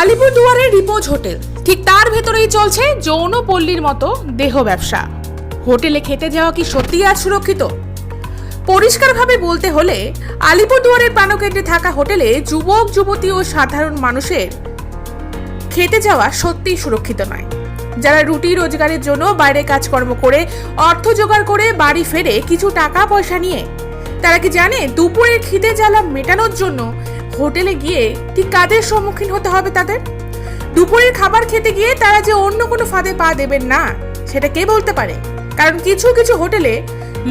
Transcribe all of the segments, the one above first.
আলিপুরদুয়ারের রিপোজ hotel. ঠিক তার ভেতরেই চলছে যৌনপল্লীর মতো দেহ ব্যবসা। হোটেলে খেতে যাওয়া কি সত্যিই আজ সুরক্ষিত? পরিষ্কারভাবে বলতে হলে আলিপুরদুয়ারের প্রাণকেন্দ্রে থাকা হোটেলে যুবক, যুবতী ও সাধারণ মানুষের খেতে যাওয়া সত্যিই সুরক্ষিত নয়। যারা রুটি রোজগারের জন্য বাইরে কাজকর্ম করে, অর্থ জোগাড় করে বাড়ি ফেরে কিছু টাকা পয়সা নিয়ে, তারা কি জানে দুপুরের খিদে জ্বালা মেটানোর জন্য হোটেলে গিয়ে ঠিক কাদের সম্মুখীন হতে হবে তাদের? দুপুরের খাবার খেতে গিয়ে তারা যে অন্য কোনো ফাঁদে পা দেবেন না, সেটা কে বলতে পারে? কারণ কিছু কিছু হোটেলে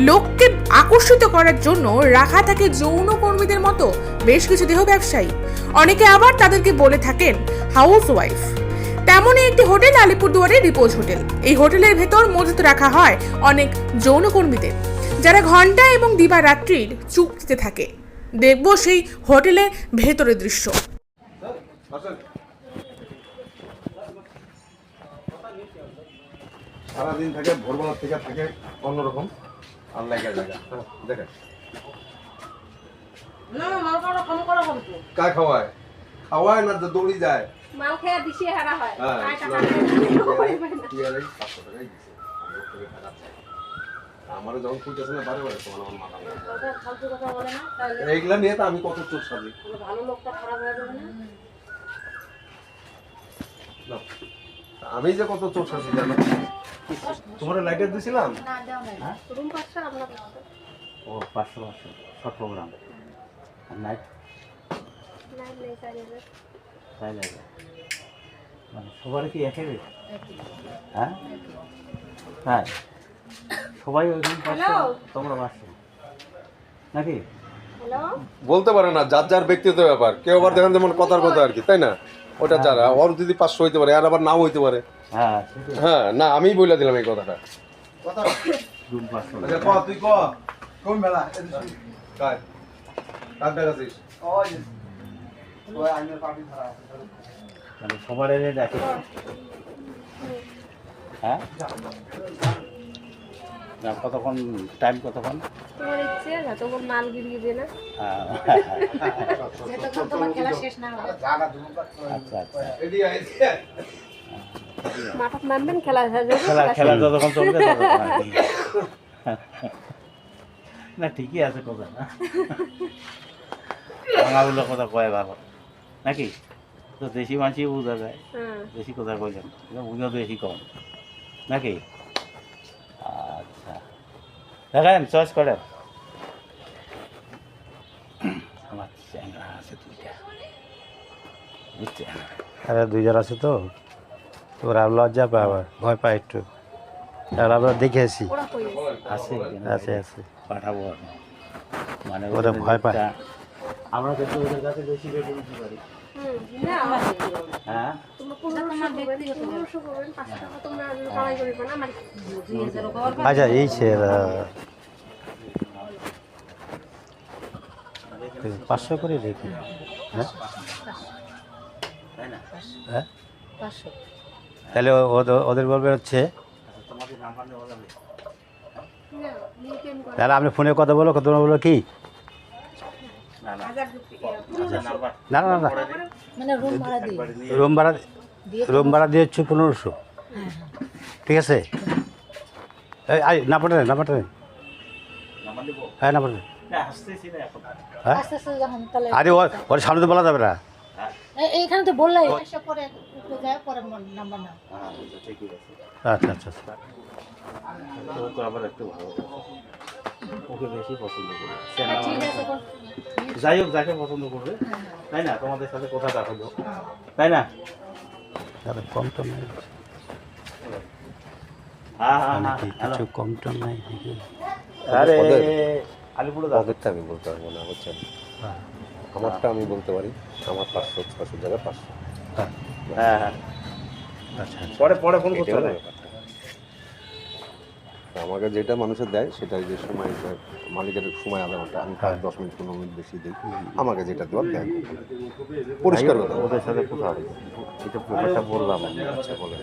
লোককে আকর্ষিত করার জন্য রাখা থাকে যৌন কর্মীদের মতো বেশ কিছু দেহ ব্যবসায়ী। অনেকে আবার তাদেরকে বলে থাকেন হাউস ওয়াইফ তেমনই একটি হোটেল আলিপুরদুয়ারের রিপোজ হোটেল। এই হোটেলের ভেতর মজুত রাখা হয় অনেক যৌনকর্মীদের যারা ঘণ্টা এবং দিবারাত্রির চুক্তিতে থাকে। দেখব সেই হোটেলের ভেতরের দৃশ্য। সারাদিন থাকে ভোরবেলা থেকে থাকে অন্যরকম আর লাগা লাগা দেখেন না না মাল কাটা কম করা কম তো কায় খাওয়ায়? খাওয়ায় না তো দৌড়ি যায়? মাল খেয়ে দিশে হারা হয়। টাকা টাকা। আমারও যখন খুঁজতেছে না বারে বারে তোমার আমার মাথা নষ্ট। ফালতু কথা বলে না এইগুলা নিয়ে তো আমি কত চোর সাজি। ভালো লোকটা খারাপ হয়ে যাবে না। না, আমি যে কত চোর সাজি জানো? তোমার লাইটার দিছিলাম? না দাও না রুম পাঁচটা আপনার ও পাঁচশো পাঁচশো শর্ট প্রোগ্রাম আর নাইট নেই তাই লাগে। মানে সবার কি একই হ্যাঁ? হ্যাঁ। সবাই ওইরকম তোমরা পাঁচশো। নাকি? বলতে পারে না যার যার ব্যক্তিগত ব্যাপার। কেউ আবার দেখেন যেমন কথার কথা আর কি তাই না? ওটা যারা ওর যদি পাঁচশো হইতে পারে আর আবার নাও হইতে পারে। হ্যাঁ হ্যাঁ না আমি বলে দিলাম এই কথাটা। আচ্ছা তুই কোন মেলা? মানে সবার হ্যাঁ? কতক্ষণ টাইম কতক্ষণ? তোমার ইচ্ছে যতক্ষণ মাল গিরিয়ে দিয়ে না। হ্যাঁ, যতক্ষণ তোমার খেলা শেষ না হয় জায়গা দুটো আচ্ছা আচ্ছা। এডি আইছে মাঠত নামবেন খেলা যাবে খেলা খেলা যতক্ষণ চলবে ততক্ষণ না ঠিকই আছে কথা। না কথা কয় ভালো নাকি? তো দেশি মাছই বোঝা যায়। হ্যাঁ। দেশি কথা কিন্তু বুঝো বেশি কম। নাকি? আচ্ছা দেখেন চয়েস করেন আমার চ্যাংরা আছে দুইটা বুঝছেন আরে দুইজন আছে তো। ওরা লজ্জা পায় আবার ভয় পায় একটু। আর আমরা দেখে আসি আছে? আছে আছে পাঠাবো মানে ওরা ভয় পায়। আমরা কিন্তু ওদের কাছে বেশি দিতে পারি। হ্যাঁ? আচ্ছা এই সে পাঁচশো করে দেখি হ্যাঁ? তাই না হ্যাঁ? তাহলে ওদের বলবে হচ্ছে আচ্ছা তাহলে আপনি ফোনে কথা বলো তোমরা বলো কি? না না। আচ্ছা। নাম্বার না না না। মানে রুম ভাড়া দিয়ে। রুম ভাড়া রুম ভাড়া দিয়ে হচ্ছে পনেরোশো ঠিক আছে? এই না পাঠান না পাঠান হ্যাঁ না পাঠান হ্যাঁ? আরে ওর ওর সামনে তো বলা যাবে না। হ্যাঁ এইখানে তো বললাই হ্যাঁ আচ্ছা, আচ্ছা আচ্ছা। ওকে বেশি পছন্দ করে হ্যাঁ, কোন- যাই হোক যাকে পছন্দ করবে তাই না? তোমাদের সাথে কথাটা হলো তাই না? তাহলে কম নাই। হ্যাঁ হ্যাঁ মানে হ্যাঁ কিছু কম নাই আরে আলিপুরে ওদেরটা আমি বলতে পারব না বুঝছেন? হ্যাঁ। আমারটা আমি বলতে পারি। আমার পাঁচশো ছশো জায়গায় পাঁচশো। হ্যাঁ, হ্যাঁ হ্যাঁ। আচ্ছা আচ্ছা। পরে পরে ফোন করতে হবে। আমাকে যেটা মানুষের দেয় সেটা যে সময় মালিকের সময় আধা ঘণ্টা আমি পাঁচ দশ মিনিট পনেরো মিনিট বেশি দিই। আমাকে যেটা দেওয়ার দেয়। পরিষ্কার কথা। ওদের সাথে কথা হবে। এটা ব্যাপারটা বললাম আমি। আচ্ছা বলে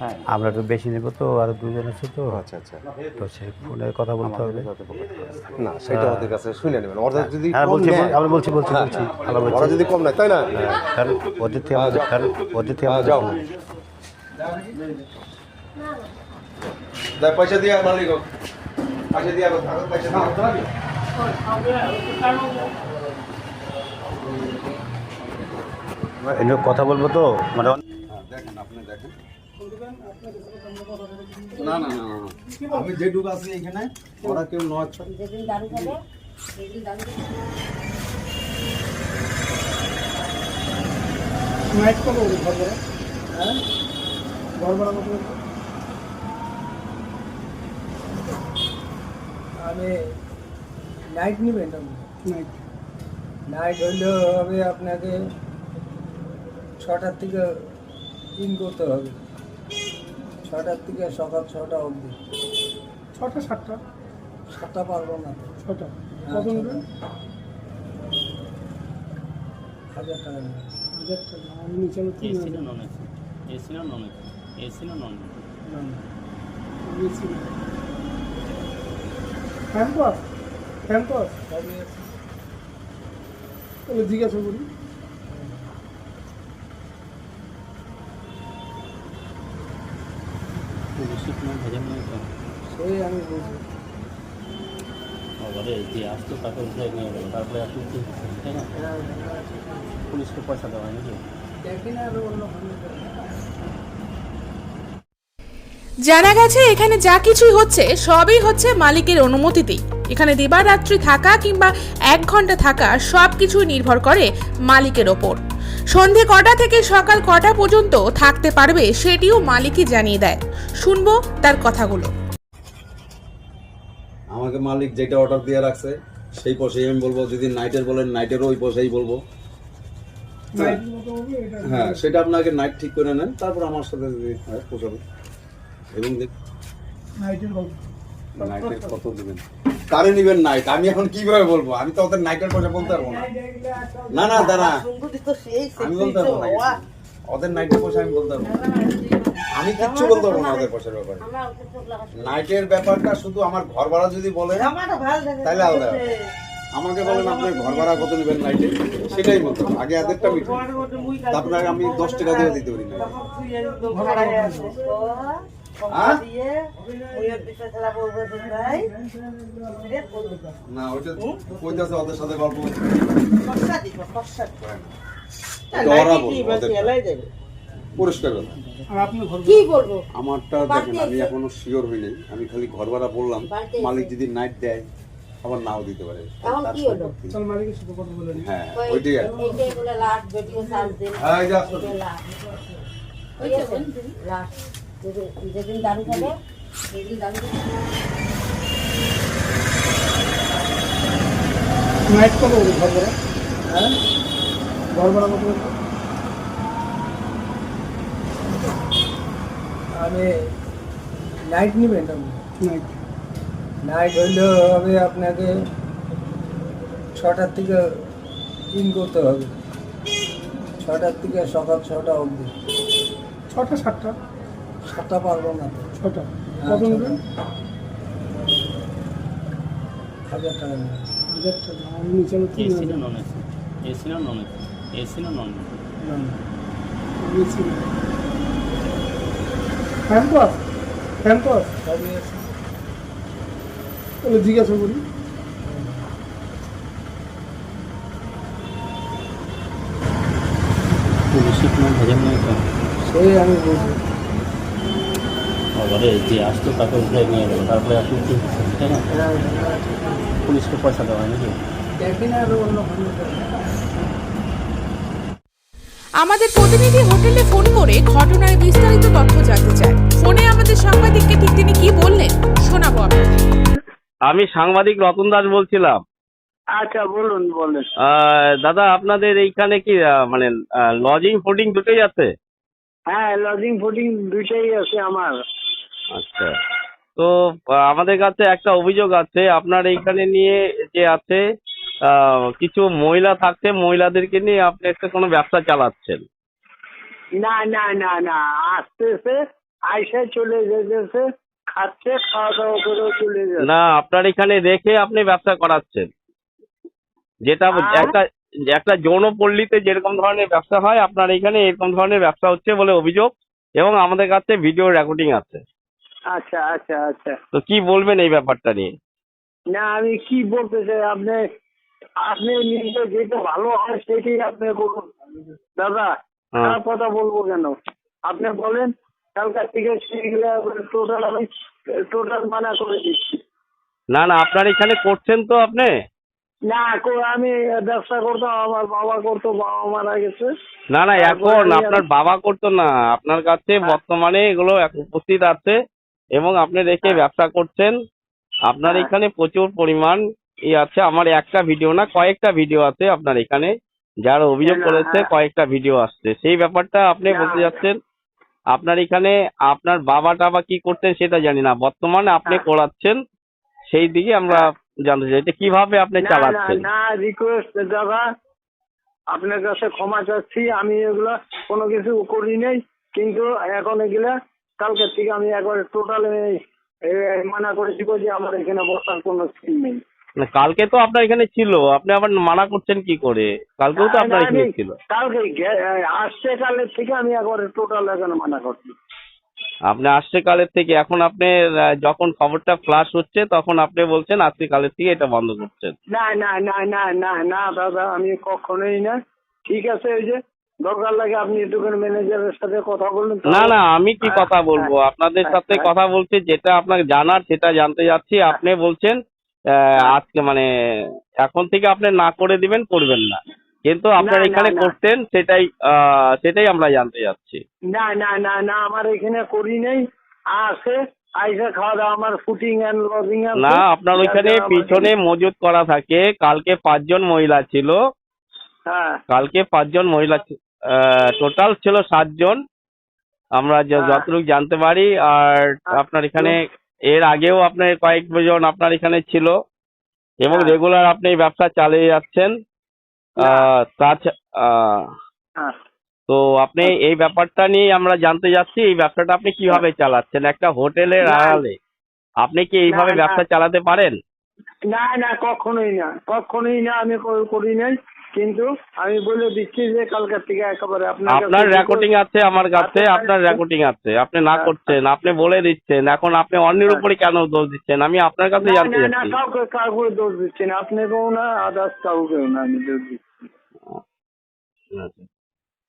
হ্যাঁ আমরা একটু বেশি নেব তো আরও দুজন আছে তো। আচ্ছা আচ্ছা। তো সে ফোনে কথা বলতে হবে। না সেটা ওদের কাছে শুনে নেবেন। ওরা যদি হ্যাঁ বলছি নেয়, আমরা বলছি বলছি বলছি। ওরা যদি কম নেয় তাই না? হ্যাঁ, কারণ ওদের থেকে আমাদের কারণ ওদের থেকে হ্যাঁ, যাও। দেখ পয়সা দিয়ে মালিক। পয়সা দিয়ে পয়সা দাও। এনে কথা বলব তো মানে হ্যাঁ, দেখেন আপনি দেখেন না না না না, না। আমি যেটুকু আছি এখানে ওরা কেউ নয় নাইট কত ঘর ভাড়া হ্যাঁ ঘর ভাড়া আমি নাইট নেবেন নাইট নাইট হইলেও হবে আপনাকে ছটার থেকে ইন করতে হবে। ছটার থেকে সকাল ছটা অবধি। ছটা সাতটা? সাতটা পারব না। ছটা। হ্যাঁ, কত নেবেন হাজার টাকা হাজার টাকা। আমি নিচে এসি না। নন এসি এসি না নন এসি এসি না নন না, না। সবই আছে। তাহলে জিজ্ঞাসা করি আমি বুঝি বাবারে যে আসতো তাকে উঠে নিয়ে গেল তারপরে আপনি কি তাই না পুলিশকে পয়সা দেওয়া হয় নাকি দেখি না আরও অন্য ভালো জানা গেছে এখানে যা কিছুই হচ্ছে সবই হচ্ছে মালিকের অনুমতিতেই। এখানে দিবারাত্রি থাকা কিংবা এক ঘণ্টা থাকা সব কিছুই নির্ভর করে মালিকের ওপর। সন্ধে কটা থেকে সকাল কটা পর্যন্ত থাকতে পারবে সেটিও মালিকই জানিয়ে দেয়। শুনব তার কথাগুলো। আমাকে মালিক যেটা অর্ডার দিয়ে রাখছে সেই পয়সাই আমি বলব। যদি নাইটের বলেন নাইটেরও ওই পয়সাই বলব। হ্যাঁ সেটা আপনাকে নাইট ঠিক করে নেন তারপর আমার সাথে যদি হয় পোষাবে এবং দেখ নাইটের কত দেবেন? কারে নিবেন নাইট? আমি এখন কীভাবে বলব? আমি তো ওদের নাইটের পয়সা বলতে পারব না। না না দাঁড়া। আমি বলতে পারব না ওদের নাইটের পয়সা আমি বলতে পারব না। আমি কিচ্ছু বলতে পারব না ওদের পয়সার ব্যাপারে। নাইটের ব্যাপারটা শুধু আমার ঘর ভাড়া যদি বলে তাহলে আলাদা আমাকে বলেন আপনি ঘর ভাড়া কত নেবেন নাইটে? সেটাই বলতে। আগে আদেরটা মিটুন। তারপরে আমি দশ টাকা দিয়ে দিতে পারি না? না ওইটা কইতাছে ওদের সাথে গল্প করতে। কি বলব আমারটা দেখেন আমি এখনও শিওর হইনি আমি খালি ঘর ভাড়া বললাম মালিক যদি নাইট দেয় আবার নাও দিতে পারে। নিই। হ্যাঁ ওইটাই আর হ্যাঁ, যেদিন দাঁড়ু খাবে সেদিন খাবে। নাইট ঘর ভাড়া হ্যাঁ? ঘর ভাড়া কত করে? আমি নাইট নেবেন? নাইট নাইট হইলেও হবে আপনাকে ছটার থেকে ইন করতে হবে। ছটার থেকে সকাল ছটা অবধি। ছটা সাতটা? সাতটা পারব না। ছটা। হ্যাঁ, কত ছটা। নেবেন হাজার টাকা হাজার টাকা। আমি নিচে এসি না নন এসি এসি না নন এসি এসি না। নন সবই আছে। তাহলে জিজ্ঞাসা করি। বেশি কোনো ভেজাল নেই তো সেই আমি বুঝি বাবারে যে আসতো তাকে উঠে নিয়ে গেল। তারপরে আপনি কি তাই না। পুলিশকে পয়সা দেওয়া হয় নাকি? আমাদের প্রতিনিধি হোটেলে ফোন করে ঘটনার বিস্তারিত তথ্য জানতে চায়। ফোনে আমাদের সাংবাদিককে ঠিক তিনি কি বললেন শোনাবো আপনাদের। আমি সাংবাদিক রতন দাস বলছিলাম। আচ্ছা বলুন বলুন। আহ, দাদা আপনাদের এইখানে কি মানে লজিং ফুডিং দুটোই আছে? হ্যাঁ লজিং ফুডিং দুটোই আছে আমার। আচ্ছা। তো আমাদের কাছে একটা অভিযোগ আছে। আপনার এইখানে নিয়ে যে আছে কিছু মহিলা থাকছে মহিলাদেরকে নিয়ে আপনি একটা কোনো ব্যবসা চালাচ্ছেন। না না না না আসতেছে আইসা চলে যেতেছে খাচ্ছে খাওয়া দাওয়া করে চলে যাচ্ছে। না আপনার এখানে রেখে আপনি ব্যবসা করাচ্ছেন। যেটা? একটা একটা যৌনপল্লীতে যেরকম ধরনের ব্যবসা হয় আপনার এখানে এরকম ধরনের ব্যবসা হচ্ছে বলে অভিযোগ এবং আমাদের কাছে ভিডিও রেকর্ডিং আছে। আচ্ছা আচ্ছা আচ্ছা। তো কি বলবেন এই ব্যাপারটা নিয়ে? না আমি কি বলতে চাই? আপনি আপনি নিজে যেটা ভালো হয় সেটাই আপনি করুন দাদা হ্যাঁ। খারাপ কথা বলব কেন? আপনি বলেন কালকার থেকে টোটাল আমি টোটাল মানা করে দিচ্ছি। না না আপনার এখানে করছেন তো আপনি? না আমি ব্যবসা করতাম আমার বাবা করতো বাবা মারা গেছে। না না এখন আপনার বাবা করতো না। আপনার কাছে বর্তমানে এগুলো উপস্থিত আছে। এবং আপনি রেখে হ্যাঁ। ব্যবসা করছেন আপনার হ্যাঁ। এখানে প্রচুর পরিমাণ ই আছে। আমার একটা ভিডিও না কয়েকটা ভিডিও আছে আপনার এখানে। যারা অভিযোগ না, করেছে হ্যাঁ। কয়েকটা ভিডিও আসছে। সেই ব্যাপারটা আপনি বলতে যাচ্ছেন আপনার এখানে আপনার বাবা টাবা কি করতেন সেটা জানি না। বর্তমানে আপনি হ্যাঁ। করাচ্ছেন সেই দিকে আমরা জানতে চাই। এটা কীভাবে আপনি চালাচ্ছেন? না রিকোয়েস্ট দাদা আপনার কাছে ক্ষমা চাচ্ছি। আমি এগুলো কোনো কিছু করি নাই কিন্তু এখন এগুলা কালকের থেকে আমি একবারে টোটাল মানা করে দিব যে আমার এখানে বসার কোনো স্কিম নেই। না, কালকে তো আপনার এখানে ছিল। আপনি আবার মানা করছেন কি করে? কালকেও তো আপনার এখানে ছিল। কালকে আসছে কালের থেকে আমি একবারে টোটাল এখানে মানা করছি। আপনি আসছে কালের থেকে। এখন আপনি যখন খবরটা ফ্লাশ হচ্ছে তখন আপনি বলছেন আজকে কালের থেকে এটা বন্ধ করছেন। না না না না না না দাদা আমি কখনোই না। ঠিক আছে ওই যে দরকার লাগে আপনি একটুখানি ম্যানেজারের সাথে কথা বলুন না না আমি কি হ্যাঁ, কথা বলব? হ্যাঁ, আপনাদের হ্যাঁ, সাথে। কথা বলছি যেটা আপনাকে জানার সেটা জানতে যাচ্ছি। আপনি বলছেন আজকে মানে এখন থেকে আপনি না করে দিবেন করবেন না। কিন্তু আপনার এখানে করতেন সেটাই সেটাই আমরা জানতে যাচ্ছি। না না না না আমার এখানে করি নেই। আছে আইসা খাওয়া দাওয়া আমার ফুটিং অ্যান্ড লজিং না আপনার ওইখানে পিছনে মজুত করা থাকে। কালকে পাঁচজন মহিলা ছিল। হ্যাঁ। কালকে পাঁচজন মহিলা টোটাল ছিল সাতজন। আমরা হ্যাঁ। যতটুকু জানতে পারি আর আপনার এখানে এর আগেও আপনার কয়েক কয়েকজন আপনার এখানে ছিল এবং হ্যাঁ। রেগুলার আপনি ব্যবসা চালিয়ে যাচ্ছেন। হ্যাঁ। তো আপনি এই ব্যাপারটা নিয়ে আমরা জানতে যাচ্ছি এই ব্যবসাটা আপনি কীভাবে চালাচ্ছেন? একটা হোটেলের। আড়ালে। আপনি কি এইভাবে। ব্যবসা চালাতে পারেন? না না কখনোই না। কখনোই না আমি করি নাই। কিন্তু আমি বলে দিচ্ছি যে কালকার থেকে একেবারে আপনার আপনার রেকর্ডিং আছে আমার কাছে আপনার রেকর্ডিং আছে। আপনি না হ্যাঁ, করছেন আপনি বলে দিচ্ছেন। এখন আপনি অন্যের। উপরে কেন দোষ দিচ্ছেন? আমি আপনার কাছে জানতে চাচ্ছি। কাউকে কাউকে দোষ দিচ্ছেন। আপনাকেও না আদার্স কাউকেও না আমি দোষ দিচ্ছি। আচ্ছা।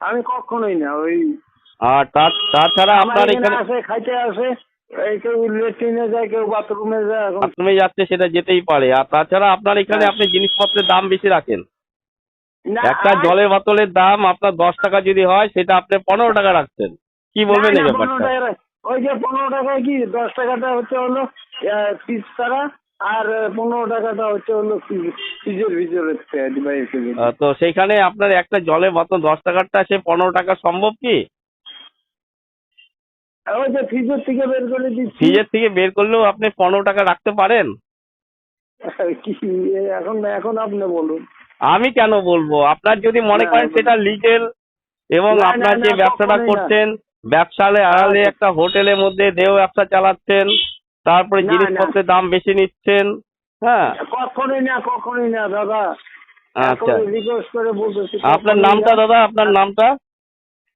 আমি কখনোই না ওই আর তাছাড়া আপনার এখানে আসে খাইতে আসে কেউ লেট্রিনে যায় কেউ বাথরুমে যায় বাথরুমে যাচ্ছে সেটা যেতেই পারে। আর তাছাড়া আপনার এখানে হ্যাঁ। আপনি জিনিসপত্রের দাম বেশি রাখেন। একটা জলের বোতলের দাম আপনার দশ টাকা যদি হয় সেটা আপনি পনেরো টাকা রাখছেন। কি বলবেন এই ব্যাপারটা? টাকা ওই যে পনেরো টাকায় কি দশ টাকাটা হচ্ছে হলো পিস ছাড়া আর পনেরো টাকাটা হচ্ছে হলো ফ্রিজের ভিতরে তো সেইখানে আপনার একটা জলের বোতল দশ টাকারটা সে পনেরো টাকা সম্ভব কি? ওই যে ফ্রিজের থেকে বের করে দিচ্ছি। ফ্রিজের থেকে বের করলেও আপনি পনেরো টাকা রাখতে পারেন? কি এখন এখন আপনি বলুন। আমি কেন বলব? আপনার যদি মনে করেন সেটা লিগেল এবং আপনার যে ব্যবসাটা করছেন ব্যবসালে আড়ালে। একটা হোটেলের মধ্যে দেহ ব্যবসা চালাচ্ছেন তারপরে। জিনিসপত্রের দাম বেশি নিচ্ছেন হ্যাঁ। কখনোই না কখনোই না দাদা। আচ্ছা। আপনার নামটা দাদা আপনার নামটা?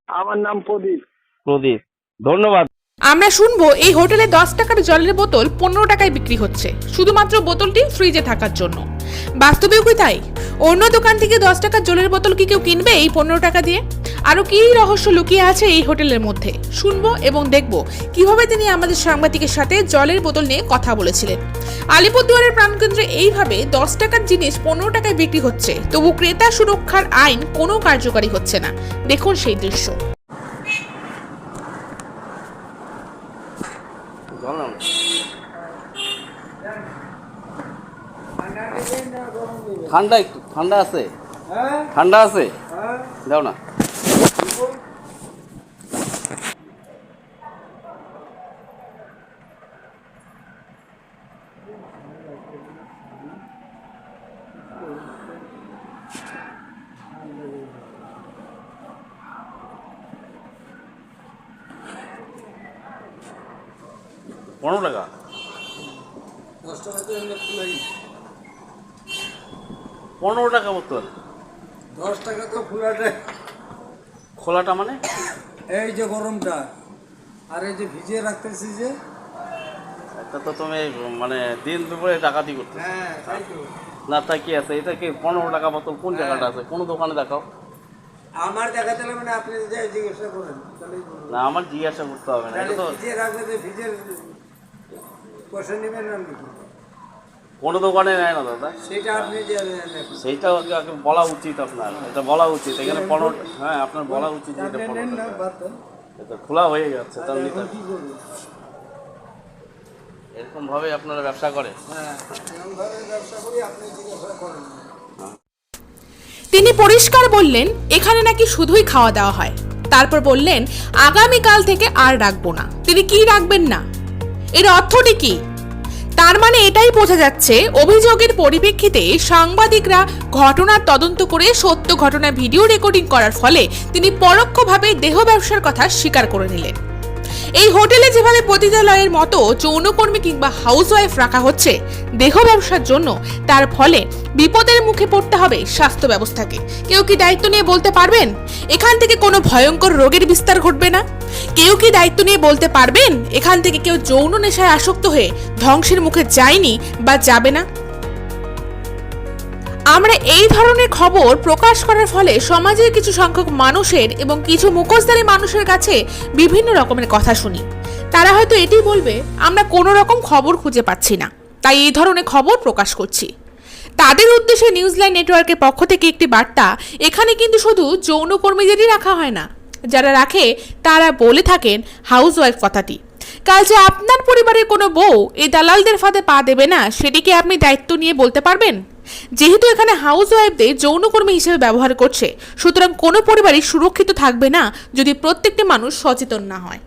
আমার নাম প্রদীপ। প্রদীপ। ধন্যবাদ। আমরা শুনব এই হোটেলে দশ টাকার জলের বোতল পনেরো টাকায় বিক্রি হচ্ছে শুধুমাত্র বোতলটি ফ্রিজে থাকার জন্য। বাস্তবেও কি তাই? অন্য দোকান থেকে দশ টাকার জলের বোতল কি কেউ কিনবে এই পনেরো টাকা দিয়ে? আরও কী রহস্য লুকিয়ে আছে এই হোটেলের মধ্যে? শুনব এবং দেখব কীভাবে তিনি আমাদের সাংবাদিকের সাথে জলের বোতল নিয়ে কথা বলেছিলেন। আলিপুরদুয়ারের প্রাণকেন্দ্রে এইভাবে দশ টাকার জিনিস পনেরো টাকায় বিক্রি হচ্ছে। তবু ক্রেতা সুরক্ষার আইন কোনো কার্যকারী হচ্ছে না। দেখুন সেই দৃশ্য। ঠান্ডা একটু ঠান্ডা আছে ঠান্ডা আছে দাও না পনেরো টাকা দশ টাকা তো এমনি ফুলাই পনেরো টাকা বোতল। দশ টাকা তো ফুলাটা খোলাটা মানে? এই যে গরমটা আর এই যে ভিজিয়ে রাখতেছি যে। এটা তো তুমি মানে দিন দুপুরে ডাকাতি করতে হ্যাঁ না তা কি আছে? এটা কি পনেরো টাকা বোতল? কোন জায়গাটা আছে? কোন দোকানে দেখাও। আমার দেখাতে হবে মানে আপনি যাই জিজ্ঞাসা করেন না আমার জিজ্ঞাসা করতে হবে না। এটা তো ভিজিয়ে রাখলে যে ভিজের পয়সা নেবেন না নাকি? কোনো দোকানে নেয় না দাদা। সেটা আপনি সেইটা বলা উচিত আপনার। এটা বলা উচিত। এখানে পনেরো হ্যাঁ আপনার বলা উচিত যে এটা পনেরো খোলা হয়ে যাচ্ছে তার এরকম ভাবে আপনারা ব্যবসা করে হ্যাঁ। তিনি পরিষ্কার বললেন এখানে নাকি শুধুই খাওয়া দাওয়া হয়। তারপর বললেন আগামীকাল থেকে আর রাখব না। তিনি কি রাখবেন না? এর অর্থটি কি? তার মানে এটাই বোঝা যাচ্ছে, অভিযোগের পরিপ্রেক্ষিতে সাংবাদিকরা ঘটনার তদন্ত করে সত্য ঘটনা ভিডিও রেকর্ডিং করার ফলে তিনি পরোক্ষভাবে দেহ ব্যবসার কথা স্বীকার করে নিলেন। এই হোটেলে যেভাবে পতিতালয়ের মতো যৌনকর্মী কিংবা হাউসওয়াইফ রাখা হচ্ছে, দেহ ব্যবসার জন্য, তার ফলে বিপদের মুখে পড়তে হবে স্বাস্থ্য ব্যবস্থাকে। কেউ কি দায়িত্ব নিয়ে বলতে পারবেন? এখান থেকে কোনো ভয়ঙ্কর রোগের বিস্তার ঘটবে না? কেউ কি দায়িত্ব নিয়ে বলতে পারবেন? এখান থেকে কেউ যৌন নেশায় আসক্ত হয়ে ধ্বংসের মুখে যায়নি বা যাবে না? আমরা এই ধরনের খবর প্রকাশ করার ফলে সমাজের কিছু সংখ্যক মানুষের এবং কিছু মুখোশধারী মানুষের কাছে বিভিন্ন রকমের কথা শুনি। তারা হয়তো এটি বলবে, আমরা কোনো রকম খবর খুঁজে পাচ্ছি না। তাই এই ধরনের খবর প্রকাশ করছি। তাদের উদ্দেশ্যে নিউজিল্যান্ড নেটওয়ার্কের পক্ষ থেকে একটি বার্তা, এখানে কিন্তু শুধু যৌনকর্মীদেরই রাখা হয় না। যারা রাখে, তারা বলে থাকেন হাউসওয়াইফ কথাটি। কাল যে আপনার পরিবারের কোনো বউ এই দালালদের ফাঁদে পা দেবে না সেটিকে আপনি দায়িত্ব নিয়ে বলতে পারবেন? যেহেতু এখানে হাউস ওয়াইফদের যৌনকর্মী হিসেবে ব্যবহার করছে, সুতরাং কোনো পরিবারই সুরক্ষিত থাকবে না যদি প্রত্যেকটি মানুষ সচেতন না হয়।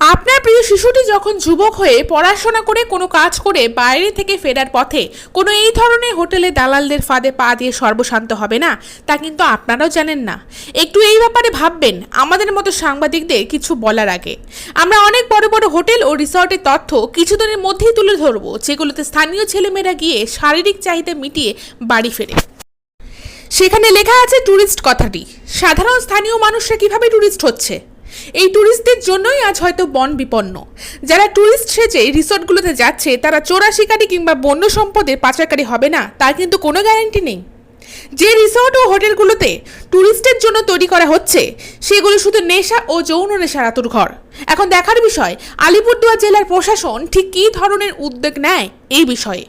আপনার প্রিয় শিশুটি যখন যুবক হয়ে পড়াশোনা করে কোনো কাজ করে বাইরে থেকে ফেরার পথে কোনো এই ধরনের হোটেলে দালালদের ফাঁদে পা দিয়ে সর্বশান্ত হবে না? তা কিন্তু আপনারাও জানেন না। একটু এই ব্যাপারে ভাববেন। আমাদের মতো সাংবাদিকদের কিছু বলার আগে। আমরা অনেক বড় বড় হোটেল ও রিসর্টের তথ্য কিছুদিনের মধ্যেই তুলে ধরবো, যেগুলোতে স্থানীয় ছেলেমেয়েরা গিয়ে শারীরিক চাহিদা মিটিয়ে বাড়ি ফেরে। সেখানে লেখা আছে ট্যুরিস্ট কথাটি। সাধারণ স্থানীয় মানুষরা কীভাবে ট্যুরিস্ট হচ্ছে? এই ট্যুরিস্টদের জন্যই আজ হয়তো বন বিপন্ন। যারা ট্যুরিস্ট সেজে রিসর্টগুলোতে যাচ্ছে, তারা চোরা শিকারী কিংবা বন্য সম্পদের পাচারকারী হবে না, তার কিন্তু কোনো গ্যারান্টি নেই। যে রিসর্ট ও হোটেলগুলোতে ট্যুরিস্টের জন্য তৈরি করা হচ্ছে, সেগুলো শুধু নেশা ও যৌন নেশার আতুর ঘর। এখন দেখার বিষয়, আলিপুরদুয়ার জেলার প্রশাসন ঠিক কী ধরনের উদ্যোগ নেয়, এই বিষয়ে।